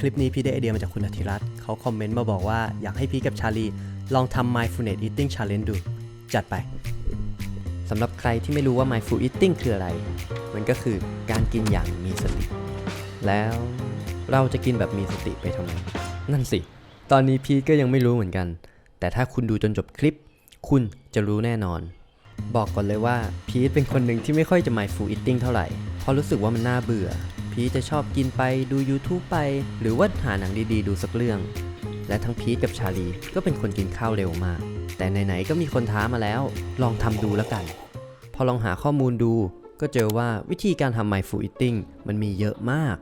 คลิปนี้พี่ได้ไอเดียมาจากคุณอธิรัตน์เขาคอมเมนต์มาบอกว่าอยากให้พี่กับชาลีลองทำ mindfulness eating challenge ดู จัดไปสำหรับใครที่ไม่รู้ว่า mindful eating คืออะไร มันก็คือการกินอย่างมีสติ แล้วเราจะกินแบบมีสติไปทำไม นั่นสิ ตอนนี้พีทก็ยังไม่รู้เหมือนกัน แต่ถ้าคุณดูจนจบคลิป คุณจะรู้แน่นอน บอกก่อนเลยว่าพีทเป็นคนหนึ่งที่ไม่ค่อยจะ mindful eating เท่าไหร่ เพราะรู้สึกว่ามันน่าเบื่อ พีทจะชอบกินไปดู YouTube ไป หรือว่าหาหนังดีๆ ดูสักเรื่อง และทั้งพีทกับชาลีก็เป็นคนกินข้าวเร็วมาก แต่ไหนๆก็มีคนท้ามาแล้ว ลองทำดูแล้วกัน พอลองหาข้อมูลดู ก็เจอว่าวิธีการทำ mindful eating มันมีเยอะมาก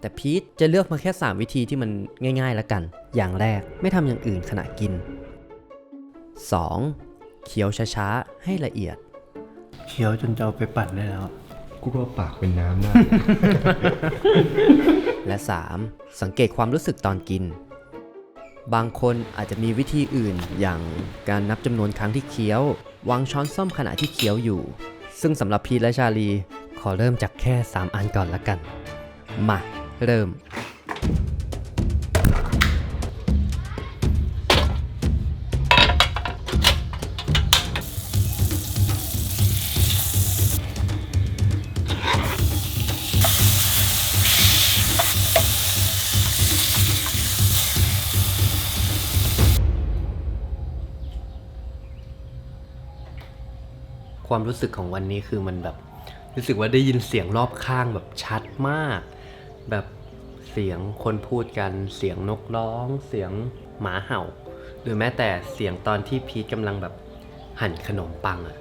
แต่พีทจะเลือกมาแค่ 3 วิธีที่มันง่ายๆแล้วกัน อย่างแรกไม่ทำอย่างอื่นขณะกิน 2. เคี้ยวช้าๆให้ละเอียดเคี้ยวจนจะเอาไปปั่นได้แล้ว กูก็ปากเป็นน้ำได้และ 3. สังเกตความรู้สึกตอนกิน บางคนอาจจะมีวิธีอื่นอย่างการนับจำนวนครั้งที่เคี้ยว วางช้อนส้อมขณะที่เคี้ยวอยู่ ซึ่งสำหรับพีทและชาลี ขอเริ่มจากแค่ 3 อันก่อนละกัน มา เริ่ม ความรู้สึกของวันนี้คือมันแบบรู้สึกว่าได้ยินเสียงรอบข้างแบบชัดมาก แบบเสียงคนพูดกันเสียงนกร้อง เสียงหมาเห่า หรือแม้แต่เสียงตอนที่พีทกำลังแบบหั่นขนมปังอะ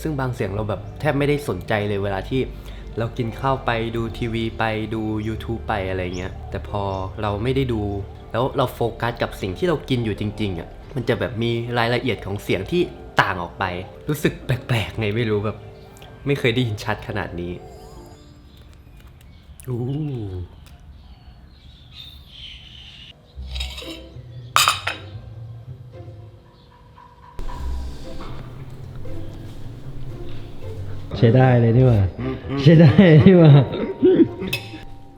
ซึ่งบางเสียงเราแบบแทบไม่ได้สนใจเลยเวลาที่เรากินข้าวไปดูทีวีไปดู YouTube ไปอะไรเงี้ย แต่พอเราไม่ได้ดู แล้วเราโฟกัสกับสิ่งที่เรากินอยู่จริงๆอะ่ะ มันจะแบบมีรายละเอียดของเสียงที่ต่างออกไป รู้สึกแปลกๆไงไม่รู้แบบ ไม่เคยได้ยินชัดขนาดนี้อู้ใช้ได้เลยนี่หว่าใช้ได้นี่หว่า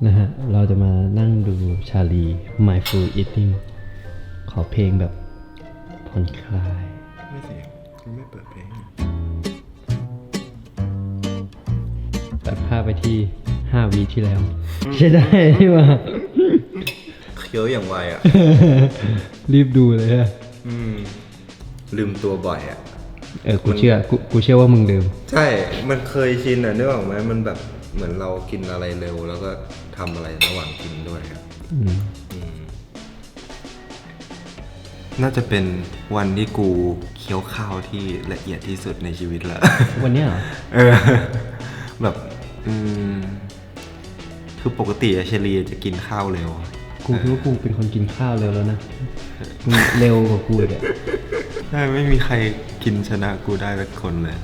นะฮะ เราจะมานั่งดูชาลี mindful eating ขอเพลงแบบ ผ่อนคลาย ไม่เสียงไม่เปิดเพลงตัดภาพไปที่ 5 วีที่แล้ว ใช้ได้นี่หว่า เคี้ยวอย่างไวอะ รีบดูเลยอะอืม ลืมตัวบ่อยอะ เออ กูเชื่อ กูกูเชื่อว่ามึงลืม ใช่ มันเคยชินอะนึกออกไหมมันแบบเหมือนเรากินอะไรเร็ว แล้วก็ทำอะไรระหว่างกินด้วยอะอืมอืม น่าจะเป็นวันที่กูเคี้ยวข้าวที่ละเอียดที่สุดในชีวิตละ วันเนี้ยเหรอ เออ แบบอืมคือปกติอะเชลีจะกินข้าวเร็ว กูคิดว่ากูเป็นคนกินข้าวเร็วแล้วนะมึงเร็วกว่ากูอีกอะใช่ไม่มีใครกินชนะกูได้สักคนเลย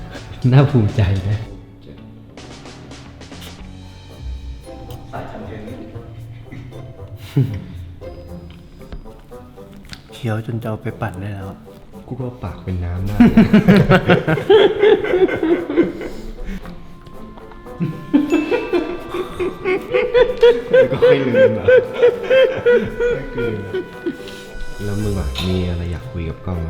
น่าภูมิใจนะเคี้ยวจนจะเอาไปปั่นได้แล้ว กูก็ปากเป็นน้ำได้ก็ค่อยลืมอะไม่คืนแล้วมึงอะมีอะไรอยากคุยกับกล้องไหม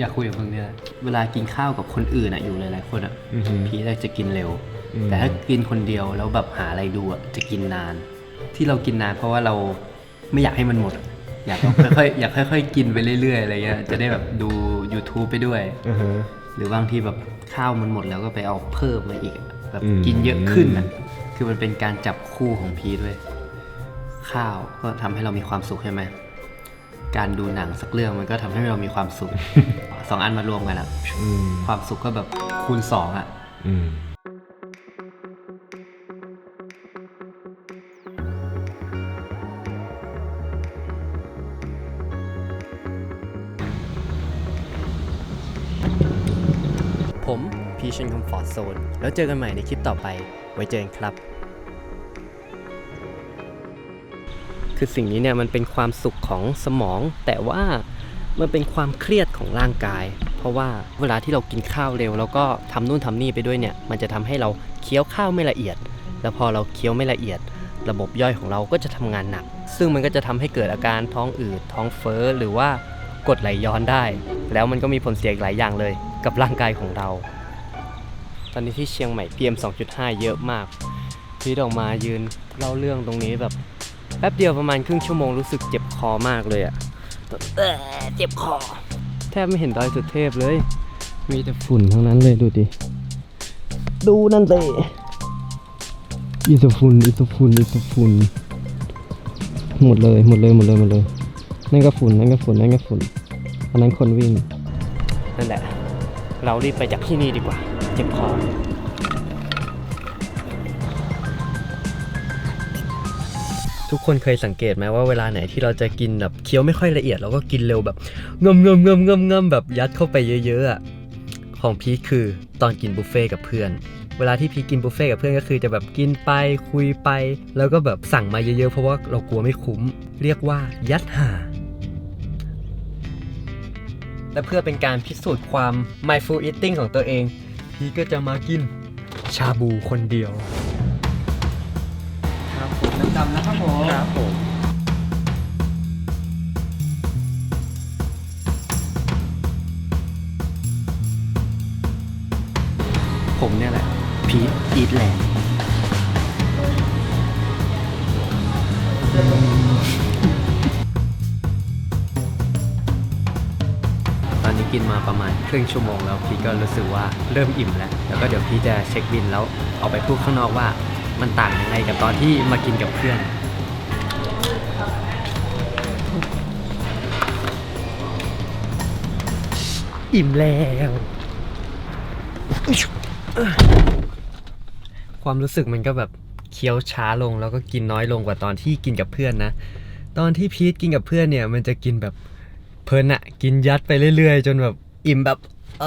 อยากคุยกับมึงเนี่ยเวลากินข้าวกับคนอื่นอะอยู่หลายๆคนอะอือหือพีทจะกินเร็ว อืม แต่ถ้ากินคนเดียวแล้วแบบหาอะไรดูอะจะกินนาน ที่เรากินนานเพราะว่าเราไม่อยากให้มันหมดอะ อยากเอาค่อยๆอยากค่อยๆกินไปเรื่อยๆอะไรเงี้ยจะได้แบบดู YouTube ไปด้วย อือฮะ หรือบางทีแบบข้าวมันหมดแล้วก็ไปเอาเพิ่มมาอีกอะแบบอืม กินเยอะขึ้นอะคือมันเป็นการจับคู่ของพีทด้วย ข้าวก็ทำให้เรามีความสุขใช่ไหมการดูหนังสักเรื่องมันก็ทำให้เรามีความสุข สองอันมารวมกันอะ อืมความสุขก็แบบคูณสองอะ อืม ผมพีช n นคอมฟอร์ z โซนแล้วเจอกันใหม่ในคลิปต่อไป ไว้เจอกันครับ คือสิ่งนี้เนี่ยมันเป็นความสุขของสมอง แต่ว่ามันเป็นความเครียดของร่างกาย เพราะว่าเวลาที่เรากินข้าวเร็ว แล้วก็ทำนู่นทำนี่ไปด้วยเนี่ยมันจะทำให้เราเคี้ยวข้าวไม่ละเอียด แล้วพอเราเคี้ยวไม่ละเอียด ระบบย่อยของเราก็จะทำงานหนัก ซึ่งมันก็จะทำให้เกิดอาการท้องอืดท้องเฟ้อหรือว่ากดไหลย้อนได้ แล้วมันก็มีผลเสียอีกหลายอย่างเลย กับร่างกายของเรา ตอนนี้ที่เชียงใหม่ PM 2.5 เยอะมากพีทออกมายืนเล่าเรื่องตรงนี้แบบแป๊บเดียวประมาณครึ่งชั่วโมงรู้สึกเจ็บคอมากเลยอะเอ่อเจ็บคอ แทบไม่เห็นดอยสุเทพเลย มีแต่ฝุ่นทั้งนั้นเลยดูดิ ดูนั่นสิอีสฝุ่นอีสฝุ่นอีสฝุ่นหมดเลยหมดเลยหมดเลยหมดเลยนั่นก็ฝุ่นนั่นก็ฝุ่นนั่นก็ฝุ่นอันนั้นคนวิ่งนั่นแหละ เรารีบไปจากที่นี่ดีกว่า เจ็บคอทุกคนเคยสังเกตไหมว่าเวลาไหนที่เราจะกินแบบเคี้ยวไม่ค่อยละเอียดเราก็กินเร็วแบบเงมเงมเงมเงมเงมแบบยัดเข้าไปเยอะๆอะของพีคคือตอนกินบุฟเฟ่ต์กับเพื่อน เวลาที่พีคกินบุฟเฟ่ต์กับเพื่อนก็คือจะแบบกินไปคุยไป แล้วก็แบบสั่งมาเยอะๆ เพราะว่าเรากลัวไม่คุ้ม เรียกว่ายัดหา และเพื่อเป็นการพิสูจน์ความ mindful eating ของตัวเอง พี่ก็จะมากินชาบูคนเดียว ครับผมน้ำดำนะครับผม ครับผมผมเนี่ยแหละพีทอีทแลนด์ กินมาประมาณครึ่งชั่วโมงแล้วพี่ก็รู้สึกว่าเริ่มอิ่มแล้ว แล้วก็เดี๋ยวพี่จะเช็คบินแล้วเอาไปพูดข้างนอกว่ามันต่างยังไงกับตอนที่มากินกับเพื่อน อิ่มแล้วความรู้สึกมันก็แบบเคี้ยวช้าลงแล้วก็กินน้อยลงกว่าตอนที่กินกับเพื่อนนะ ตอนที่พีทกินกับเพื่อนเนี่ย มันจะกินแบบ เพลินอะกินยัดไปเรื่อยๆ จนแบบอิ่มแบบเอ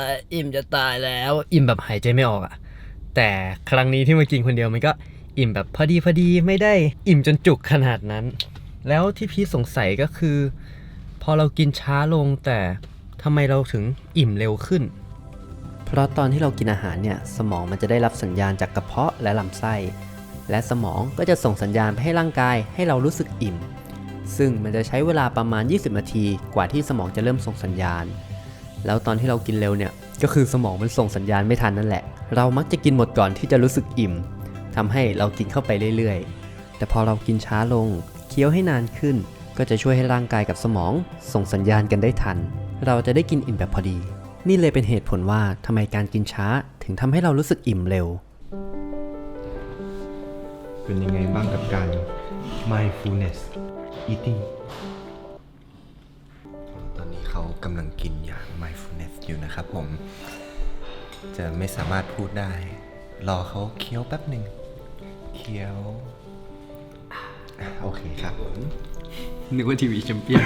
ออิ่มจะตายแล้ว อิ่มแบบหายใจไม่ออกอะแต่ครั้งนี้ที่มากินคนเดียวมันก็อิ่มแบบพอดีพอดีไม่ได้อิ่มจนจุกขนาดนั้น แล้วที่พีทสงสัยก็คือ พอเรากินช้าลงแต่ทำไมเราถึงอิ่มเร็วขึ้น เพราะตอนที่เรากินอาหารเนี่ยสมองมันจะได้รับสัญญาณจากกระเพาะและลำไส้ และสมองก็จะส่งสัญญาณไปให้ร่างกายให้เรารู้สึกอิ่ม ซึ่งมันจะใช้เวลาประมาณ 20 นาทีกว่าที่สมองจะเริ่มส่งสัญญาณ แล้วตอนที่เรากินเร็วเนี่ยก็คือสมองมันส่งสัญญาณไม่ทันนั่นแหละ เรามักจะกินหมดก่อนที่จะรู้สึกอิ่มทำให้เรากินเข้าไปเรื่อยๆ แต่พอเรากินช้าลง เคี้ยวให้นานขึ้น ก็จะช่วยให้ร่างกายกับสมองส่งสัญญาณกันได้ทัน เราจะได้กินอิ่มแบบพอดี นี่เลยเป็นเหตุผลว่าทำไมการกินช้าถึงทำให้เรารู้สึกอิ่มเร็ว เป็นยังไงบ้างกับการ mindfulness eating ตอนนี้เขากำลังกินอย่าง mindfulness อยู่นะครับผม จะไม่สามารถพูดได้ รอเขาเคี้ยวแป๊บหนึ่ง เคี้ยวอะโอเคครับผม นึกว่าทีวีแชมเปี้ยน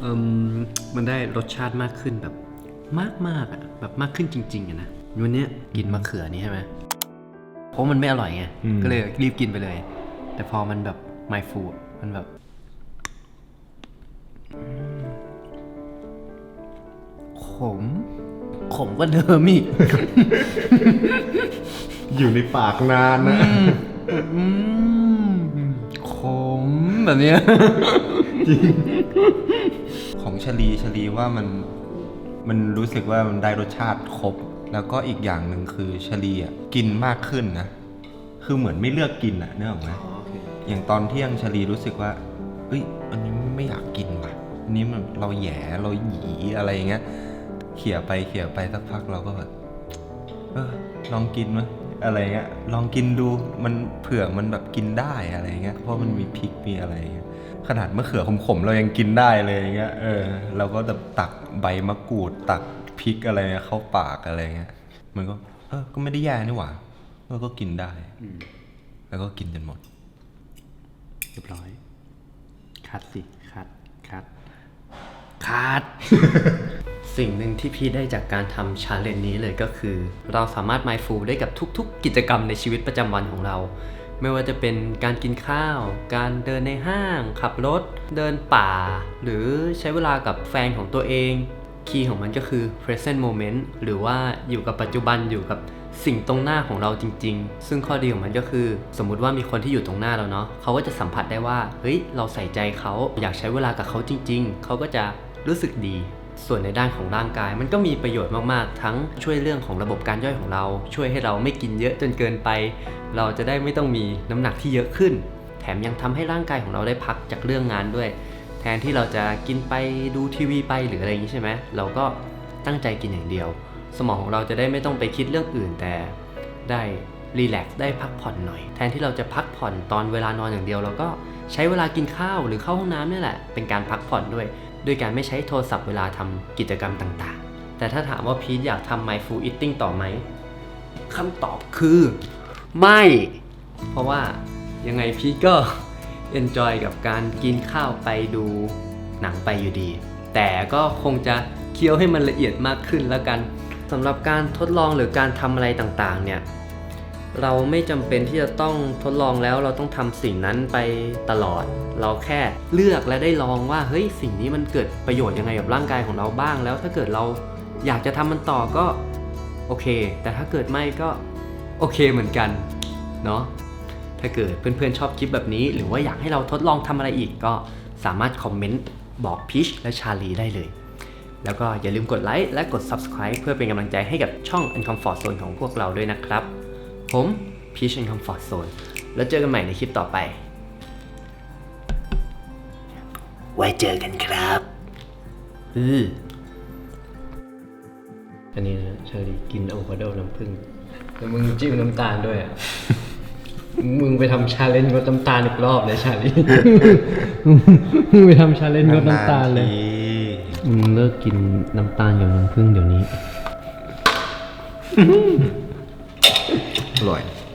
เอิมมันได้รสชาติมากขึ้นแบบมากมากๆอะแบบมากขึ้นจริงๆอะนะวันเนี้ยกินมะเขือนี่ใช่ไหมเพราะมันไม่อร่อยไง อืม ก็เลยรีบกินไปเลย แต่พอมันแบบ my food มันแบบอืมขม ขมกว่าเดิมอีก อยู่ในปากนานนะ อืมขมแบบเนี้ยของชลีชลีว่ามันมันรู้สึกว่ามันได้รสชาติครบ แล้วก็อีกอย่างหนึ่งคือชลีอะกินมากขึ้นนะ คือเหมือนไม่เลือกกินอะเนื้อออกไหม อย่างตอนเที่ยงชลีรู้สึกว่าเอ้ยอันนี้ไม่อยากกินว่ะอันนี้มันเราแหย่เราหยีอะไรอย่างเงี้ยเขี่ยไปเขี่ยไปสักพักเราก็แบบเออลองกินมั้ยอะไรเงี้ยลองกินดูมันเผื่อมันแบบกินได้อะไรเงี้ยเพราะมันมีพริกมีอะไรเงี้ยขนาดมะเขือขมๆเรายังกินได้เลยอย่างเงี้ยเออเราก็แบบตักใบมะกรูดตักพริกอะไรเงี้ยเข้าปากอะไรเงี้ยมันก็เออก็ไม่ได้แย่นี่หว่าเราก็กินได้ แล้วก็กินจนหมด เรียบร้อยคัดสิคัดคัดคัด สิ่งหนึ่งที่พี่ได้จากการทำชาเลนจ์นี้เลยก็คือ เราสามารถ mindful ได้กับทุก ๆ กิจกรรมในชีวิตประจำวันของเรา ไม่ว่าจะเป็นการกินข้าว การเดินในห้าง ขับรถ เดินป่า หรือใช้เวลากับแฟนของตัวเอง คีย์ของมันก็คือ present moment หรือว่าอยู่กับปัจจุบันอยู่กับ สิ่งตรงหน้าของเราจริง ๆ ซึ่งข้อดีของมันก็คือ สมมุติว่ามีคนที่อยู่ตรงหน้าเราเนาะเขาก็จะสัมผัสได้ว่าเฮ้ยเราใส่ใจเขาอยากใช้เวลากับเขาจริง ๆ เขาก็จะรู้สึกดี ส่วนในด้านของร่างกาย มันก็มีประโยชน์มากๆ ทั้งช่วยเรื่องของระบบการย่อยของเรา ช่วยให้เราไม่กินเยอะจนเกินไป เราจะได้ไม่ต้องมีน้ำหนักที่เยอะขึ้น แถมยังทำให้ร่างกายของเราได้พักจากเรื่องงานด้วย แทนที่เราจะกินไปดูทีวีไปหรืออะไรอย่างนี้ใช่ไหมเราก็ตั้งใจกินอย่างเดียว สมองของเราจะได้ไม่ต้องไปคิดเรื่องอื่นแต่ได้รีแลกซ์ได้พักผ่อนหน่อย แทนที่เราจะพักผ่อนตอนเวลานอนอย่างเดียว เราก็ใช้เวลากินข้าวหรือเข้าห้องน้ำนี่แหละ เป็นการพักผ่อนด้วย ด้วยการไม่ใช้โทรศัพท์เวลาทำกิจกรรมต่างๆ แต่ถ้าถามว่าพีทอยากทำ mindful eating ต่อไหมคำตอบคือ ไม่ เพราะว่ายังไงพีทก็ enjoy กับการกินข้าวไปดูหนังไปอยู่ดี แต่ก็คงจะเคี้ยวให้มันละเอียดมากขึ้นแล้วกัน สำหรับการทดลองหรือการทำอะไรต่างๆ เนี่ย เราไม่จำเป็นที่จะต้องทดลองแล้วเราต้องทำสิ่งนั้นไปตลอด เราแค่เลือกและได้ลองว่าเฮ้ยสิ่งนี้มันเกิดประโยชน์ยังไงกับร่างกายของเราบ้าง แล้วถ้าเกิดเราอยากจะทำมันต่อก็โอเค แต่ถ้าเกิดไม่ก็โอเคเหมือนกันเนาะถ้าเกิดเพื่อนๆชอบคลิปแบบนี้ หรือว่าอยากให้เราทดลองทำอะไรอีกก็สามารถคอมเมนต์บอกพีชและชาลีได้เลย แล้วก็อย่าลืมกดไลค์และกด Subscribe เพื่อเป็นกำลังใจให้กับช่อง Uncomfort Zone ของพวกเราด้วยนะครับ ผม Peach Uncomfort Zone แล้วเจอกันใหม่ในคลิปต่อไป ไว้เจอกันครับอืออันนี้นะชาลีกินอะโวคาโดน้ำผึ้งแล้วมึงจิ้มน้ำตาลด้วยอะ มึงไปทำชาเลนจ์งดน้ำตาลอีกรอบเลยชาลีมึงไปทำชาเลนจ์งดน้ำตาลเลยนนๆที มึงเลิกกินน้ำตาลกับน้ำผึ้งเดี๋ยวนี้ อร่อย